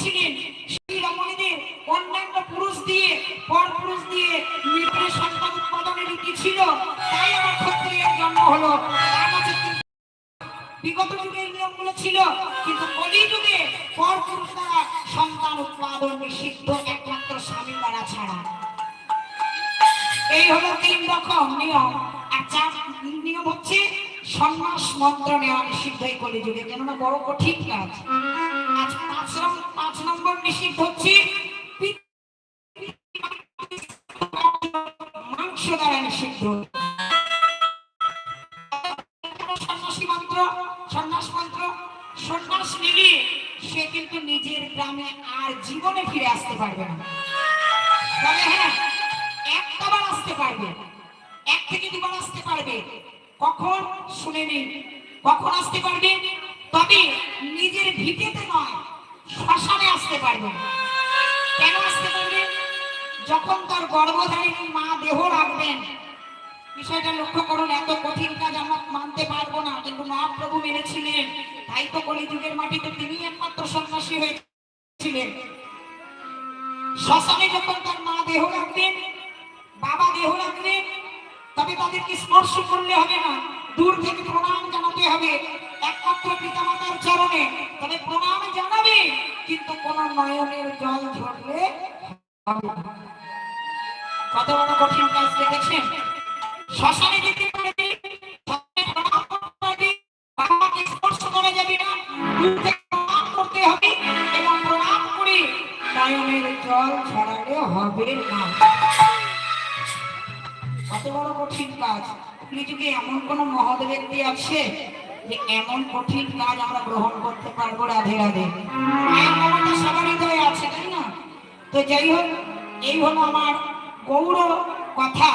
রমণী সেই রমণীদের অন্যান্য পুরুষ দিয়ে, পর পুরুষ দিয়ে মৃত্যু সন্তান উৎপাদনের রীতি ছিল, তাই আমার ক্ষত্রিয়ের জন্ম হলো। বিগত যুগে এই নিয়মগুলো ছিল, কিন্তু কলি পর পুরুষ দ্বারা সন্তান উৎপাদন নিষিদ্ধ একমাত্র স্বামী দ্বারা ছাড়া। এই হলো তিন রকম নিয়ম। আর চার নিয়ম হচ্ছে সন্ন্যাস মন্ত্র নেওয়া নিষিদ্ধ এই কলি যুগে কেননা বড় কঠিন কাজ। আজ পাঁচ নম্বর নিষিদ্ধ হচ্ছে। মাংস দ্বারা নিষিদ্ধ। সন্ন্যাসী মন্ত্র, সন্ন্যাস মন্ত্র, সন্ন্যাস নিলে সে কিন্তু নিজের গ্রামে আর জীবনে ফিরে আসতে পারবে না। তবে হ্যাঁ একটাবার আসতে পারবে। এক থেকে দুবার আসতে পারবে। কখন? শুনে নিন। কখন আসতে পারবে? তবে নিজের ভিটেতে নয়। শ্মশানে আসতে পারবে কেন আসতে পারবে? যখন তার গর্ভধারিণী মা দেহ রাখবেন, বিষয়টা লক্ষ্য করুন, এত কঠিন কাজ আমরা মানতে পারব না, কিন্তু মহাপ্রভু মেনেছিলেন। তাই তো কলিযুগের মাটিতে তিনি একমাত্র সন্ন্যাসী হয়েছিলেন। শ্মশানে যখন তার মা দেহ রাখবেন, বাবা দেহ রাখবেন, তবে তাদেরকে স্পর্শ করলে হবে না, দূর থেকে প্রণাম জানাতে হবে। একমাত্র পিতামাতার চরণে। তবে প্রণাম জানাবে, কিন্তু কোন নয়নের জল ঝরলে কত বড় কঠিন কাজ দেখেছেন? শ্মশানে যেতে পারবে করতে হবে, এবং প্রণাম নয়নের জল হবে না। কত বড় কঠিন কাজ। যুগে এমন কোন মহৎ ব্যক্তি আছে যে এমন কঠিন কাজ আমরা গ্রহণ করতে পারব রাধে রাধে। মায়ের সবার হৃদয়ে আছে, তাই না? তো যাই হোক, এই হলো আমার গৌর কথা।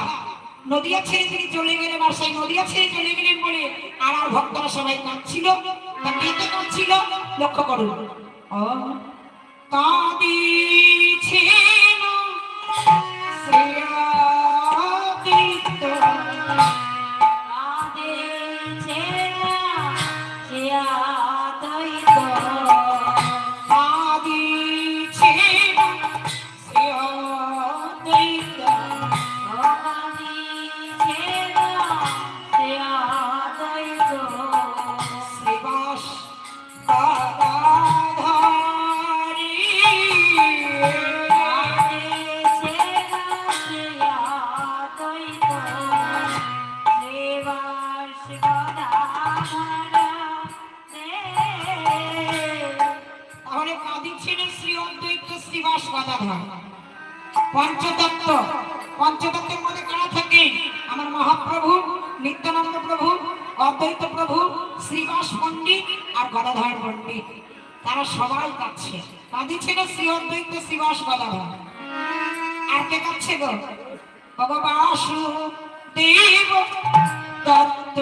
নদিয়া ছেড়ে তিনি চলে গেলেন আর সেই নদিয়া ছেড়ে চলে গেলেন বলে আর আর ভক্তরা সবাই কাঁদছিল, তা কেঁদে কাঁদছিল? লক্ষ্য করুন। ও কাঁদিছেন শ্রেয়াদৃত প্রভু, অদ্বৈত প্রভু, শ্রীবাস পণ্ডিত আর গদাধর পণ্ডিত। তারা সবাই কাঁদছে। কাঁদিছিল শ্রী অদ্বৈত, শ্রীবাস, গদাধর। আর কে কাঁদছে গো? ভগবাসু দেব দত্ত।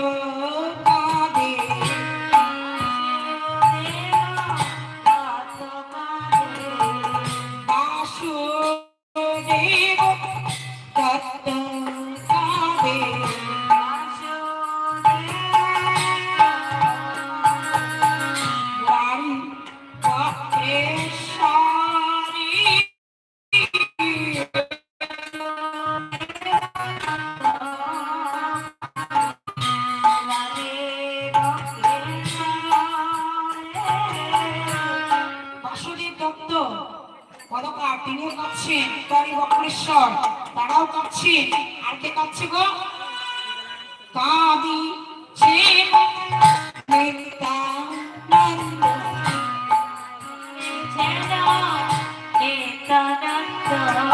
তিনিও কাঁপছেন তরি বক্রেশ্বর তারাও কাঁপছেন আর কে কাঁদছে গো? কাঁদি নিত্যানন্দ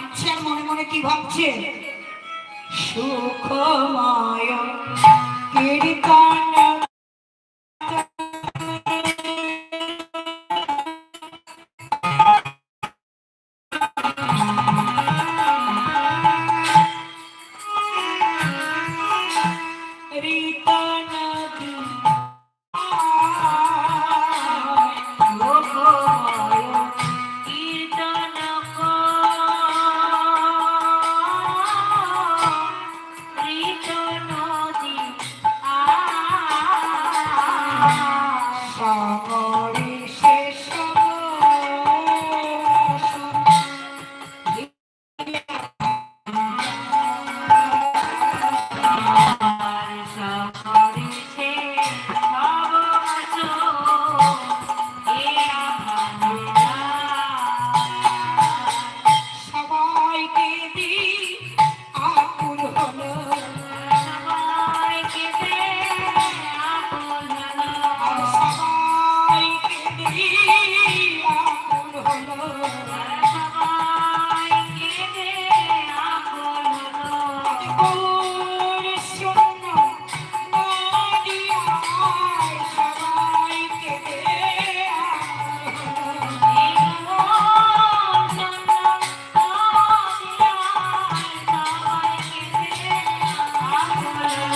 ভাবছে মনে মনে কি ভাবছে সুখময় কীর্তন Thank you.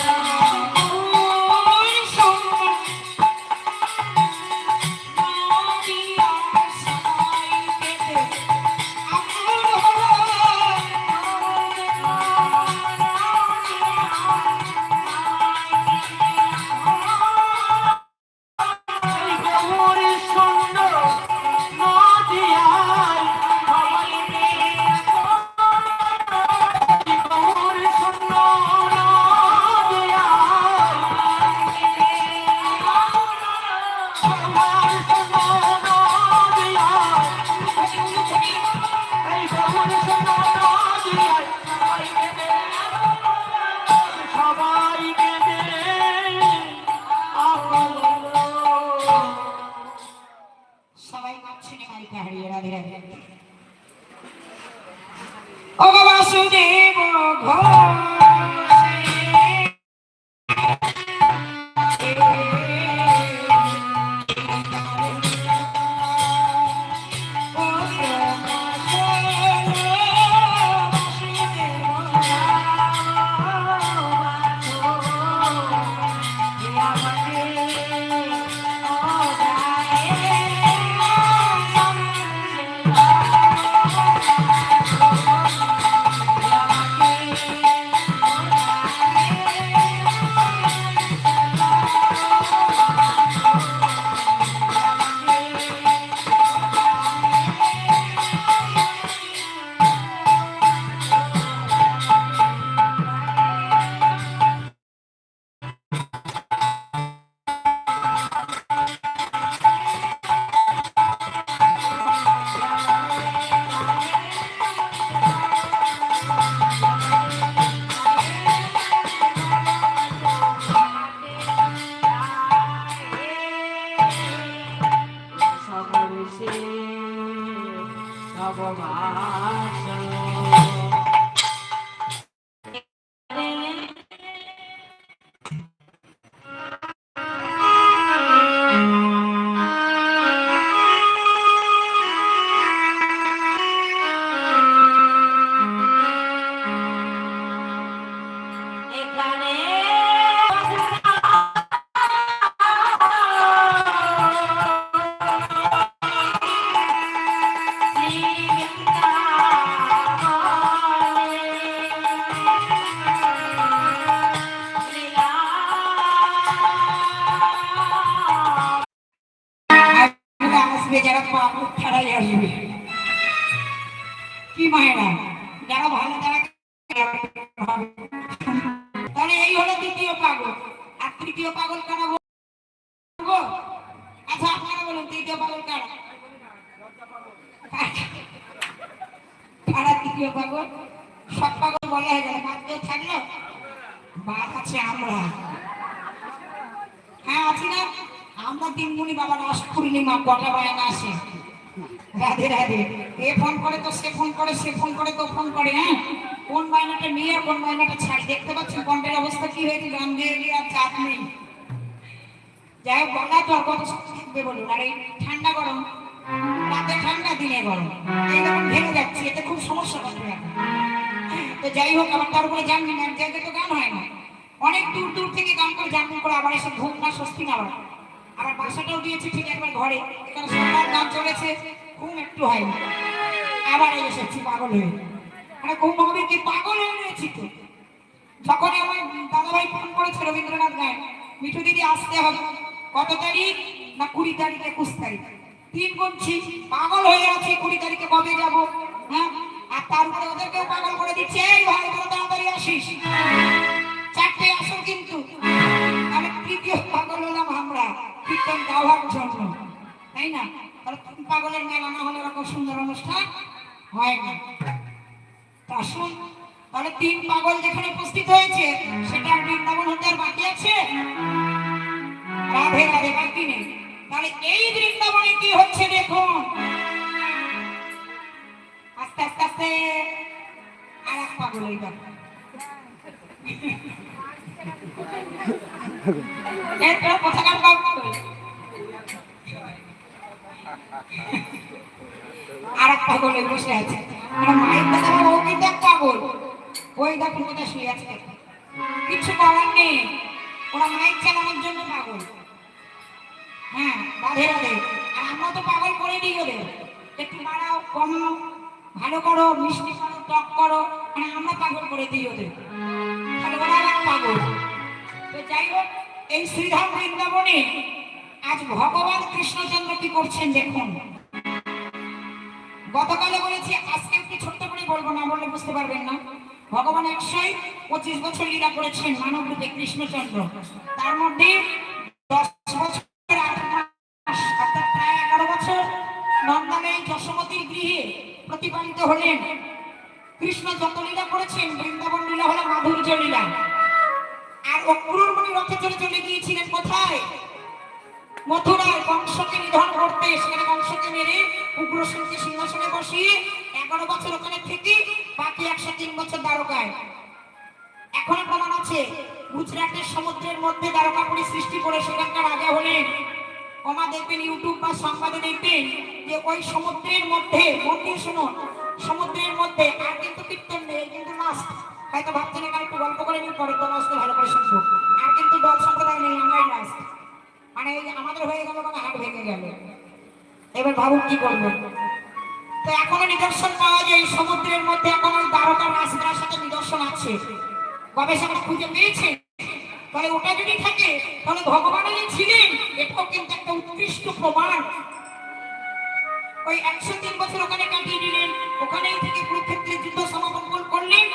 থাকল। হ্যাঁ আছি না? আমরা তিনমুনি বাবার রস পূর্ণিমা কটা বায়ান আসে? রাধে রাধে। এ ফোন করে তো, সে ফোন করে, সে ফোন করে, তো ফোন করে হ্যাঁ? কোন বায়নাটা নিয়ে আর কোন বায়নাটা ছাড়ি দেখতে পাচ্ছেন কন্টের অবস্থা কি হয়েছে? গান দিয়ে গিয়ে আর চাপ নেই। যাই হোক বলা তো আর কত থাকবে বলুন? আর এই ঠান্ডা গরম রাতে ঠান্ডা দিনে গরম। এই যেমন ভেঙে যাচ্ছে, এতে খুব সমস্যা এখন। তো যাই হোক আবার তার উপরে জানবেন এক জায়গায় তো গান হয় না। অনেক দূর দূর থেকে গান করে জানবেন করে আবার এসে ঘুম না স্বস্তি না আবার বাসাটাও দিয়েছি ঠিক একবার ঘরে, এখানে সবার গান চলেছে, ঘুম একটু হয় না আবার এসেছি পাগল হয়ে। মানে ঘুম হবে কি, পাগল হয়ে রয়েছি তো। যখনই আমার দাদাভাই ফোন করেছে রবীন্দ্রনাথ গায়ে, মিঠু দিদি আসতে হবে, কত তারিখ না কুড়ি তারিখ, একুশ তারিখ? তিন গুনছি পাগল হয়ে আছে, কুড়ি তারিখে কবে যাব? হ্যাঁ? আর তারপরে ওদেরকেও পাগল করে দিচ্ছে। এই ভাই, তোরা তাড়াতাড়ি আসিস। চারটে আসো কিন্তু। আমি তৃতীয় পাগল হলাম আমরা। কীর্তন গাওয়ার জন্য। তাই না? তাহলে পাগলের মেলা না হলে এরকম সুন্দর অনুষ্ঠান হয় না। তা আসুন তাহলে তিন পাগল যেখানে উপস্থিত হয়েছে সেটা বৃন্দাবন হতে আর বাকি আছে? রাধে রাধে, বাকি নেই। তাহলে এই বৃন্দাবনে কি হচ্ছে দেখুন? আস্তে আস্তে আস্তে। আর এক পাগল বসে আছে। মানে মায়ের কথা ও ওই দেখুন কোথায় শুয়ে আছে কিছু করার নেই। ওরা মাইক চালানোর জন্য পাগল। হ্যাঁ রাধে রাধে আর আমরা তো পাগল করে দিই ওদের একটু বাড়াও, কমাও, ভালো করো, মিষ্টি করো, টক করো মানে আমরা পাগল করে দিই ওদের পাগল। তো যাই হোক, এই শ্রীধাম বৃন্দাবনে আজ ভগবান কৃষ্ণচন্দ্র কি করছেন দেখুন। গতকালে বলেছি, আজকে একটু ছোট্ট করে বলব, না বললে বুঝতে পারবেন না। ভগবান একশোই পঁচিশ বছর লীলা করেছেন মানব রূপে কৃষ্ণচন্দ্র। তার মধ্যে দশ বছর হলেন। কৃষ্ণ যত লীলা করেছেন, বৃন্দাবন লীলা হলো মাধুর্য লীলা। আর অক্রুরমণি রথে চলে চলে গিয়েছিলেন কোথায়? মথুরায়। কংসকে নিধন করতে সেখানে কংসকে মেরে উগ্রসেনকে সিংহাসনে বসিয়ে এগারো বছর ওখানে থেকে বাকি একশো তিন বছর দ্বারকায়। এখনও প্রমাণ আছে, গুজরাটের সমুদ্রের মধ্যে দ্বারকাপুরী সৃষ্টি করে সেখানকার রাজা হলেন। কমা দেখবেন ইউটিউব বা সংবাদে দেখবেন যে ওই সমুদ্রের মধ্যে, মন্দির শুনুন সমুদ্রের মধ্যে আর কিন্তু নেই কিন্তু হয়তো ভাবছেন এখানে একটু গল্প করে পরে তো ভালো করে শুনব। আর কিন্তু দল সম্প্রদায় নেই, আমরাই মানে আমাদের হয়ে গেল মানে হাট ভেঙে গেল। এবার ভাবুন কি করব? তো এখনও নিদর্শন পাওয়া যায় সমুদ্রের মধ্যে এখন ওই দ্বারকার রাজদার সাথে নিদর্শন আছে। গবেষণা খুঁজে পেয়েছে? তাহলে ওটা যদি থাকে, তাহলে ভগবান যে ছিলেন, এটাও কিন্তু একটা উৎকৃষ্ট প্রমাণ। ওই একশো তিন বছর ওখানে কাটিয়ে দিলেন। ওখানেই থেকে কুরুক্ষেত্রের যুদ্ধ সমাপন করলেন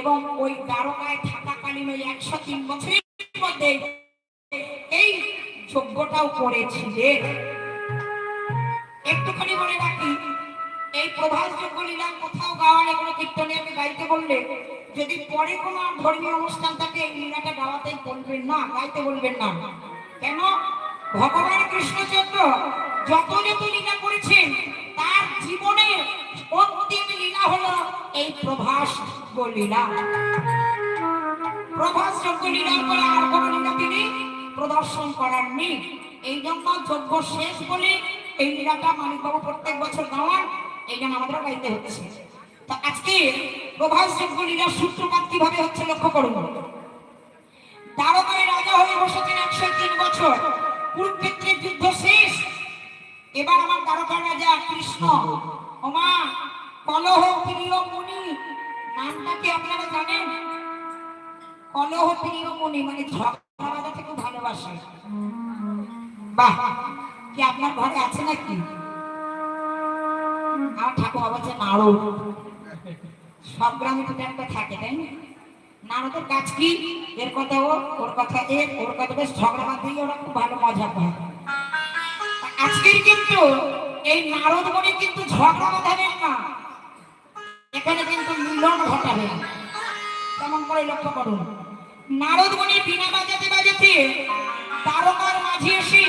এবং ওই দ্বারকায় থাকাকালীন ওই একশো তিন বছরের মধ্যে এই যজ্ঞটাও করেছিলেন। একটুখানি বলে রাখি, এই প্রভাস যোগ্য লীলা কোথাও গাওয়ার এগুলো কীর্তনে আমি গাইতে বললে, যদি পরে কোনো ধর্মীয় অনুষ্ঠান থাকে, এই লীলাটা গাওয়াতেই বলবেন না, গাইতে বলবেন না। কেন? ভগবান কৃষ্ণচন্দ্র যত যত লীলা করেছেন তার জীবনের অন্তিম লীলা হলো এই প্রভাস যোগ্য লীলা প্রভাস যোগ্য প্রদর্শন করার নেই। এই জন্য যজ্ঞ শেষ বলে এই লীলাটা মানিকবাবু প্রত্যেক বছর গাওয়ান। এই জন্য আমাদেরও গাইতে হচ্ছে। তো আজকে প্রভাস যোগ্য লীলার সূত্রপাত কীভাবে হচ্ছে লক্ষ্য করুন। দ্বারকায় রাজা হয়ে বসেছেন একশো তিন বছর। কুরুক্ষেত্রের যুদ্ধ শেষ। এবার আমার দ্বারকার রাজা কৃষ্ণ। ওমা, কলহ প্রিয় মুনি নামটা কি আপনারা জানেন? কলহ প্রিয় মনে মানে ঝগড়া বাজাতে খুব ভালোবাসে। বাহ, কি আপনার ঘরে আছে নাকি? আমার ঠাকুমা বলছে, নাড়ু। সব গ্রামে তো একটা থাকে, তাই না? নারদের কাজ কি? এর কথা ও, ওর কথা এর ওর কথা বেশ ঝগড়া বাদ দিয়ে ওরা খুব ভালো মজা পায় আজকের কিন্তু এই নারদ মনে কিন্তু ঝগড়া বাঁধাবেন না। এখানে কিন্তু মিলন ঘটাবেন কেমন করে লক্ষ্য করুন। নারদ মুনি বিনা বাজাতে বাজাতে তারকার মাঝে এসে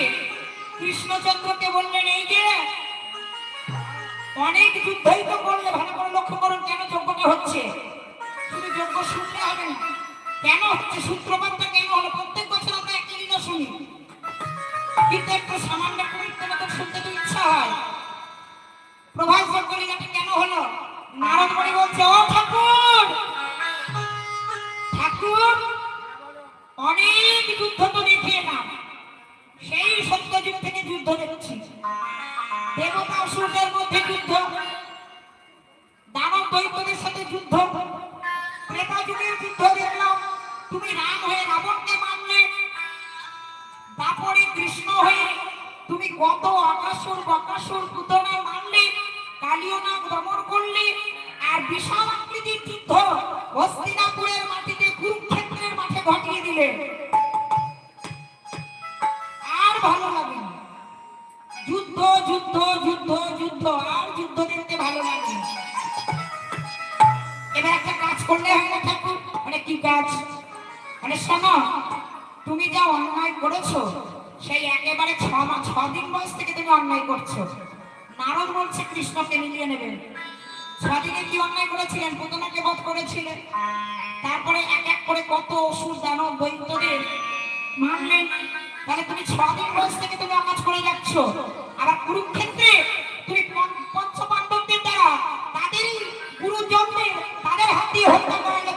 কৃষ্ণচন্দ্রকে বললেন, এই যে, অনেক যুদ্ধই তো করলে, ভালো করে লক্ষ্য করুন কেন যজ্ঞটা হচ্ছে? শুধু যজ্ঞ শুনলে হবে কেন হচ্ছে? সূত্রপাতটা কেন হলো? প্রত্যেক বছর আমরা একই দিনে শুনি। কিন্তু একটু সামান্য তো শুনতে তো ইচ্ছা হয়। প্রভাস যজ্ঞলীলাটা কেন হলো? নারদ মণি বলছে ও করলে হয় ঠাকুর মানে কি কাজ? মানে শোনো, তুমি যা অন্যায় করেছ, সেই একেবারে ছ মাস বয়স থেকে তুমি অন্যায় করছ। নারদ বলছে, কৃষ্ণকে মিলিয়ে নেবেন ছদিনে কি অন্যায় করেছিলেন? পুতনাকে বধ করেছিলেন? তারপরে এক এক করে কত অসুর দানব দৈত্যদের মানলেন তাহলে তুমি ছ দিন বয়স থেকে তুমি অকাজ করে যাচ্ছ। আবার কুরুক্ষেত্রে দিয়ে হত্যা মানে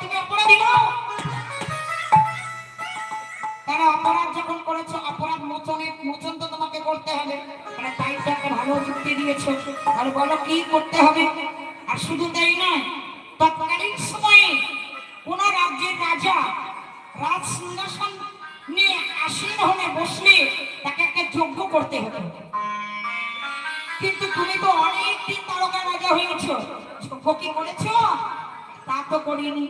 কোন রাজ্যের রাজা রাজ সিংহাসন নিয়ে আসীন বসলে তাকে একটা করতে হবে কিন্তু তুমি তো অনেক দিন তারকা রাজা হয়েছো। যজ্ঞ কি করেছ? তা তো করিনি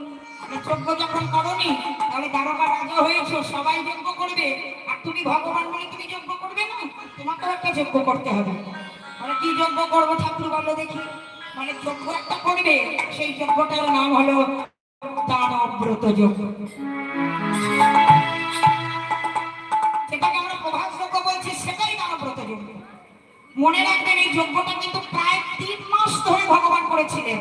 যজ্ঞ যখন করনি, তাহলে দ্বারকা রাজা হয়েছো, সবাই যজ্ঞ করবে। আর তুমি ভগবান বলে তুমি যজ্ঞ করবে না? তোমাকেও একটা যজ্ঞ করতে হবে। মানে কি যজ্ঞ করব ঠাকুর বলো দেখি। মানে যজ্ঞ একটা করবে, সেই যজ্ঞটার নাম হলো দানব্রত যজ্ঞ। আমরা প্রভাস যজ্ঞ বলছি, সেটাই দানব্রত যজ্ঞ। মনে রাখবেন, এই যজ্ঞটা কিন্তু প্রায় তিন মাস ধরে ভগবান করেছিলেন।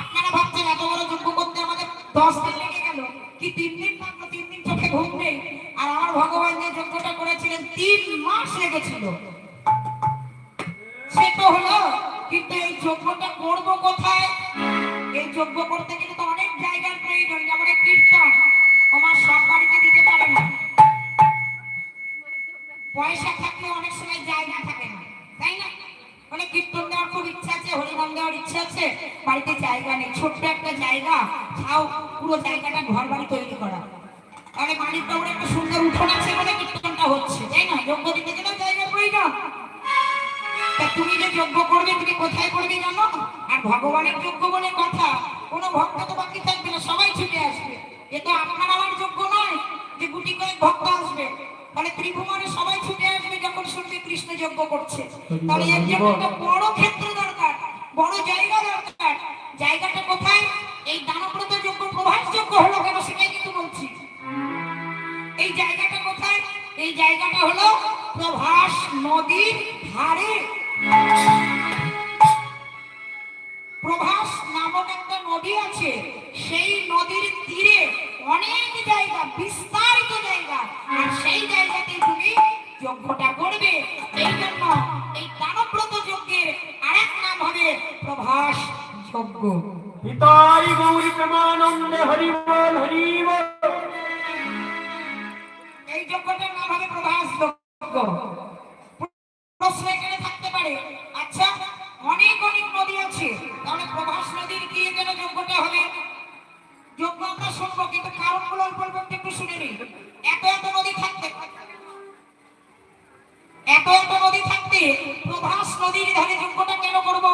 আপনারা ভাবছেন এত বড় যজ্ঞ করতে আমাদের দশ দিন লেগে গেল? কি তিন দিন মাত্র তিন দিন চোখে ঘুম নেই? আর আমার ভগবান যে যজ্ঞটা করেছিলেন, তিন মাস লেগেছিল। সে তো হলো, কিন্তু এই যজ্ঞটা করব কোথায়? এই যজ্ঞ করতে গেলে তো অনেক জায়গার প্রয়োজন, যেমন কীর্তন। আমার সব বাড়িতে দিতে পারে না। পয়সা থাকলে অনেক সময় জায়গা থাকে না। কীর্তন দেওয়ার খুব ইচ্ছা আছে হরিনাম দেওয়ার ইচ্ছা আছে। বাড়িতে জায়গা নেই, ছোট্ট একটা জায়গা, তাও পুরো জায়গাটা ঘর বাড়ি তৈরি করা। তাহলে বাড়ির তো একটা সুন্দর উঠোন আছে বলে কীর্তনটা হচ্ছে, তাই না? যোগ্য দিতে গেলে জায়গা প্রয়োজন। তা তুমি যে যজ্ঞ করবে, তুমি কোথায় করবে জানো? আর ভগবানের যজ্ঞ বলে কথা, কোনো ভক্ত তো বাকি থাকবে না, সবাই ছুটে আসবে। এ তো আপনার আমার যজ্ঞ নয়, যে গুটি কয়েক ভক্ত আসবে। তাহলে ত্রিভুবনে সবাই ছুটে আসবে যখন শুনবে কৃষ্ণ যজ্ঞ করছে। তাহলে এর জন্য একটা বড় ক্ষেত্র দরকার বড় জায়গা দরকার। জায়গাটা কোথায়? এই দানব্রত যজ্ঞ প্রভাস যজ্ঞ হলো কেন সেটাই কিন্তু বলছি। এই জায়গাটা কোথায়? এই জায়গাটা হলো প্রভাস নদীর ধারে। প্রভাস নামক একটা নদী আছে সেই নদীর তীরে। অনেক জায়গা বিস্তারিত জায়গা। আর সেই জায়গাতে তুমি যজ্ঞটা করবে। এই জন্য এই দানব্রত যজ্ঞের আরেক নাম হবে প্রভাস যজ্ঞ। পিতাই গৌরী প্রেমানন্দে হরি বল হরি বল এই যজ্ঞটার নাম হবে প্রভাস যজ্ঞ। প্রশ্ন এখানে থাকতে পারে শুনব কিন্তু কারণগুলো অল্প অল্প একটু শুনে নিই এত এত নদী থাকতে এত এত নদী থাকতে প্রভাস নদীর ধারে যজ্ঞটা কেন করব?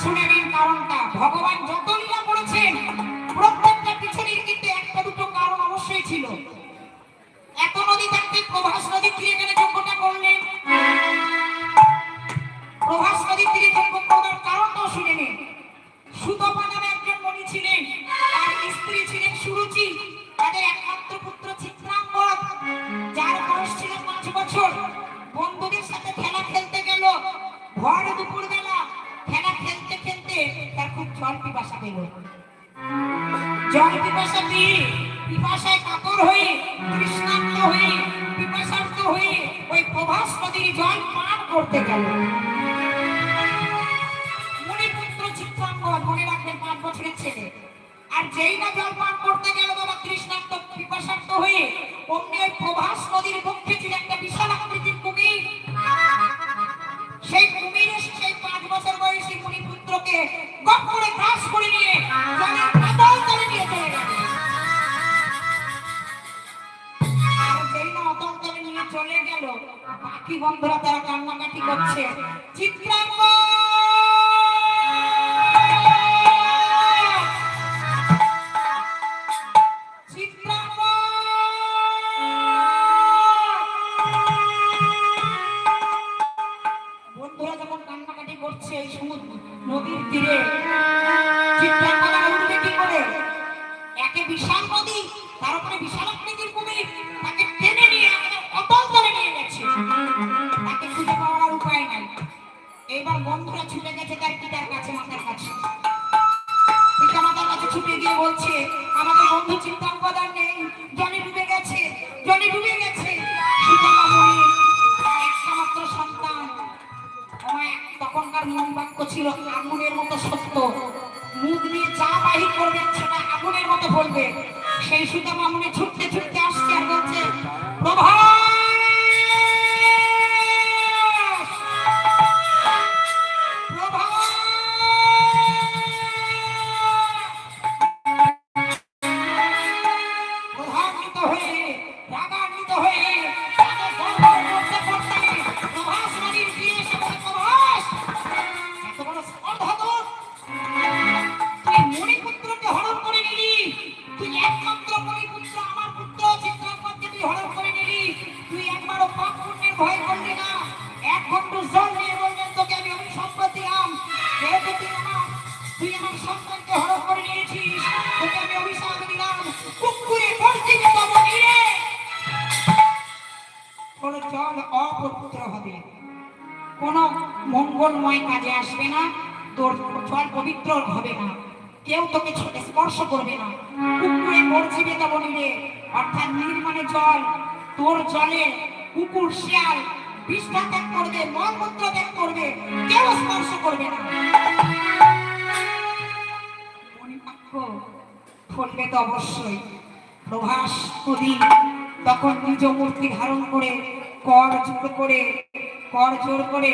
শুনে নিন কারণটা। ভগবান যত লীলা করেছেন প্রত্যেকটা পিছনের কিন্তু একটা দুটো কারণ অবশ্যই ছিল। এত নদী থাকতে প্রভাস নদীর তীরে গেলে যজ্ঞটা করলেন। স্ত্রী ছিলেন সুরুচি, তাদের একমাত্র পুত্র চিত্রাঙ্গদ, যার বয়স ছিল পাঁচ বছর। বন্ধুদের সাথে খেলা খেলতে গেল। ভর দুপুর তার খুব জল পিপাসা পেল। জল পিপাসা পেয়ে পিপাসায় কাতর হয়ে তৃষ্ণার্ত হয়ে, পিপাসার্ত হয়ে ওই প্রভাস নদীর জল পান করতে গেল। মণিপুত্র চিত্রাঙ্গন মনে রাখবেন পাঁচ বছরের ছেলে। আর যেই না জল পান করতে গেল বাবা তৃষ্ণার্ত পিপাসার্ত হয়ে অমনি ওই প্রভাস নদীর পক্ষে ছিল একটা বিশাল আকৃতির কুমির। সেই কুমির এসে সেই পাঁচ বছর বয়সী মণিপুত্রকে গপ করে গ্রাস করে নিয়ে জলের পাতাল তলে নিয়ে চলে গেল। চলে গেল, বাকি বন্ধুরা তারা কান্নাকাটি করছে। চিত্রাঙ্গ বাহির করবে সেটা আগুনের মতো বলবে সেই সুতা মামুনে ছুটতে ছুটতে আসছে। অপবিত্র হবে। কোন মঙ্গলময় কাজে আসবে না, তোর জল পবিত্র হবে না। কেউ তোকে ছোট স্পর্শ করবে না। কুকুরে পরিচিবে তব নিলে অর্থাৎ নির্মাণে জল। তোর জলে কুকুর শিয়াল, বিষ্ঠা ত্যাগ করবে, মলমূত্র ত্যাগ করবে, কেউ স্পর্শ করবে না। ফলবে তো অবশ্যই। প্রভাস কবি তখন নিজ মূর্তি ধারণ করে কর জোর করে, কর জোর করে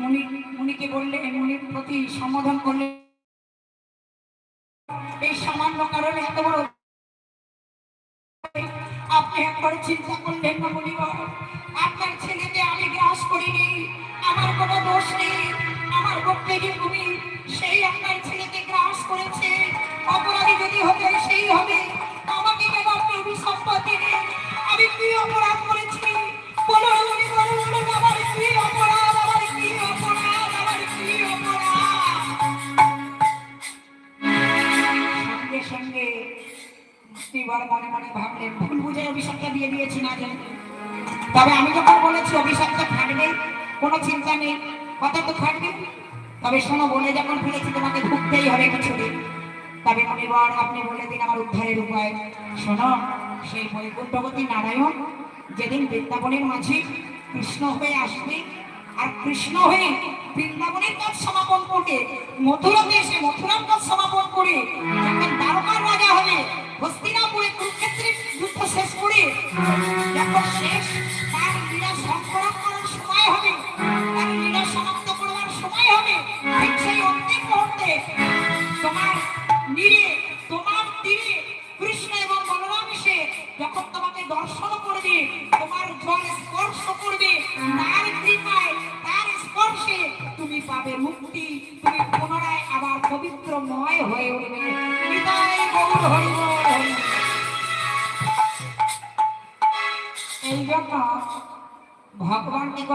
মুনি, মুনিকে বললেন মুনির প্রতি সম্বোধন করলেন। এই সামান্য কারণে এত বড় আপনি একবার চিন্তা করলেন না মুনিবর আপনার ছেলেকে আমি গ্রাস করিনি, আমার কোনো দোষ নেই, আমার গোপ্তেকে তুমি সেই আপনার ছেলেকে গ্রাস করেছে। অপরাধী যদি হবে সেই হবে, আমাকে কেন আপনি অভিসম্পদ দিলেন মুক্তিবার মনে মনে ভাবলেন ভুল বুঝে অভিশাপটা দিয়ে দিয়েছি না জানি তবে আমি যখন বলেছি অভিশাপটা থাকবে, কোনো চিন্তা নেই। কথা তো থাকবে। তবে শোনো বলে যখন ফেলেছি তোমাকে ঢুকতেই হবে কিছুদিন। তবে মনিবার আপনি বলে দিন আমার উদ্ধারের উপায়। শোনো, সেই বৈকুণ্ঠবতী নারায়ণ যেদিন বৃন্দাবনের মাঝে কৃষ্ণ হয়ে আসবে, আর কৃষ্ণ হয়ে বৃন্দাবনের কাজ সমাপন করবে, মথুরাতে এসে মথুরার কাজ সমাপন করে, যখন দ্বারকার রাজা হবে হস্তিনাপুরে কুরুক্ষেত্রের যুদ্ধ শেষ করে যখন শেষ, তার লীলা সংকলন করার সময় হবে। তার লীলা সমাপ্ত করবার সময় হবে। ঠিক সেই অন্তিম মুহূর্তে তোমার নীরে, তোমার তীরে কৃষ্ণ এবং বলরাম এসে যখন তোমাকে দর্শন করবে, তোমার জল স্পর্শ করবে, তার কৃপায়, তার স্পর্শে তুমি পাবে মুক্তি। তুমি পুনরায় আবার পবিত্রময় হয়ে উঠবে। হৃদয় এই জন্য ভগবান কি?